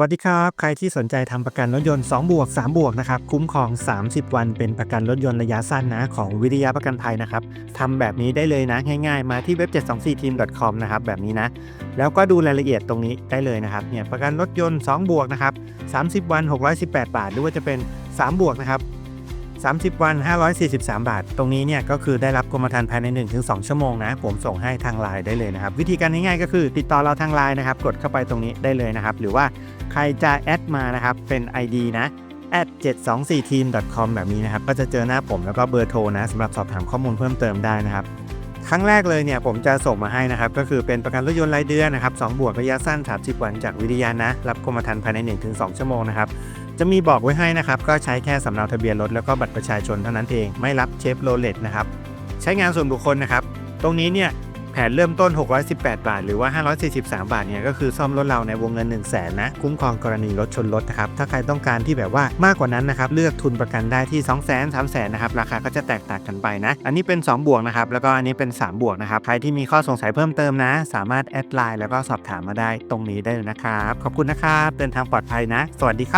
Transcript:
วัสดีครับ ใครที่สนใจทำประกันรถยนต์ 2 บวก 3 บวกนะครับ คุ้มครอง 30 วัน เป็นประกันรถยนต์ระยะสั้นนะ ของวิทยาประกันภัยนะครับทำแบบนี้ได้เลยนะ ง่ายๆ มาที่เว็บ 724team.com นะครับ แบบนี้นะ แล้วก็ดูรายละเอียดตรงนี้ได้เลยนะครับ เนี่ย ประกันรถยนต์ 2 บวกนะครับ 30 วัน 618 บาท หรือว่าจะเป็น 3 บวกนะครับ 30 วัน 543 บาท ตรงนี้เนี่ยก็คือได้รับกรมธรรม์ภายใน 1-2 ชั่วโมงนะ ผมส่งให้ทางไลน์ได้เลยนะครับ วิธีการง่ายๆก็คือติดต่อเราทางไลน์นะครับ กดเข้าไปตรงนี้ได้เลยนะครับ หรือว่าใครจะแอดมานะครับ เป็น ID นะ at 724team.com แบบนี้นะครับ ก็จะเจอหน้าผมแล้วก็เบอร์โทรนะสำหรับสอบถามข้อมูลเพิ่มเติมได้นะครับ ครั้งแรกเลยเนี่ยผมจะส่งมาให้นะครับ ก็คือเป็นประกันรถยนต์รายเดือนนะครับ2บวกระยะสั้น 30 วันจากวิทยานะ รับกรมธรรม์ภายใน 1-2 ชั่วโมงนะครับ จะมีบอกไว้ให้นะครับ ก็ใช้แค่สำเนาทะเบียนรถแล้วก็บัตรประชาชนเท่านั้นเอง ไม่รับเชฟโรเลตนะครับ ใช้งานส่วนบุคคลนะครับ ตรงนี้เนี่ยแผนเริ่มต้น 618 บาท หรือว่า 543 บาทเนี่ยก็คือซ่อมรถเราในวงเงิน 1 0 0 0 0แสนนะ คุ้มครองกรณีรถชนรถนะครับ ถ้าใครต้องการที่แบบว่ามากกว่านั้นนะครับ เลือกทุนประกันได้ที่ 2 0 0 0 0 0 3 0 0 0 0นะครับ ราคาก็จะแตกต่างกันไปนะ อันนี้เป็น 2 บวกนะครับ แล้วก็อันนี้เป็น 3 บวกนะครับ ใครที่มีข้อสงสัยเพิ่มเติมนะ สามารถแอดไลน์แล้วก็สอบถามมาได้ตรงนี้ได้เลยนะครับ ขอบคุณนะครับ เดินทางปลอดภัยนะ สวัสดีครับ